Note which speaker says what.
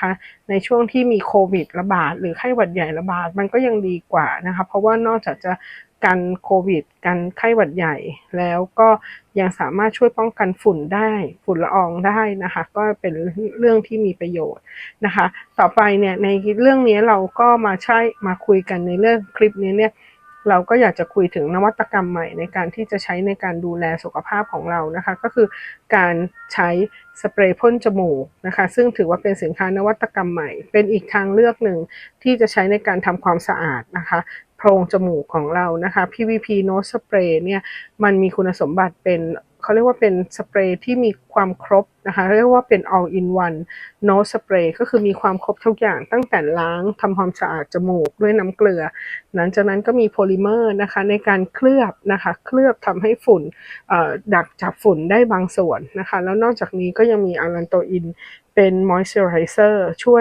Speaker 1: นะคะ ในช่วงที่มีโควิดระบาด หรือไข้หวัดใหญ่ระบาดมันก็ยังดีกว่านะคะ เพราะว่านอกจากจะกันโควิด กันไข้หวัดใหญ่แล้วก็ยังสามารถช่วยป้องกันฝุ่นได้ฝุ่นละอองได้นะคะ ก็เป็นเรื่องที่มีประโยชน์นะคะ ต่อไปเนี่ยในเรื่องนี้เราก็มาใช้มาคุยกันในเรื่องคลิปนี้เนี่ย เราก็อยากจะคุยถึงนวัตกรรมใหม่ในการที่จะใช้ในการดูแลสุขภาพของเรานะคะ ก็คือการใช้สเปรย์พ่นจมูกนะคะ ซึ่งถือว่าเป็นสินค้านวัตกรรมใหม่ เป็นอีกทางเลือกหนึ่งที่จะใช้ในการทำความสะอาดนะคะโพรงจมูกของเรานะคะ PVP Nose Spray เนี่ยมันมีคุณสมบัติเป็น เขาเรียกว่าเป็นสเปรย์ที่มีความครบนะคะเรียกว่าเป็น all in one nose spray ก็คือมีความครบทุกอย่างตั้งแต่ล้างทำความสะอาดจมูกด้วยน้ำเกลือ หลังจากนั้นก็มีโพลิเมอร์นะคะในการเคลือบนะคะเคลือบทำให้ฝุ่นดักจับฝุ่นได้บางส่วนนะคะแล้วนอกจากนี้ก็ยังมีอารันโตอินเป็น moisturizer ช่วย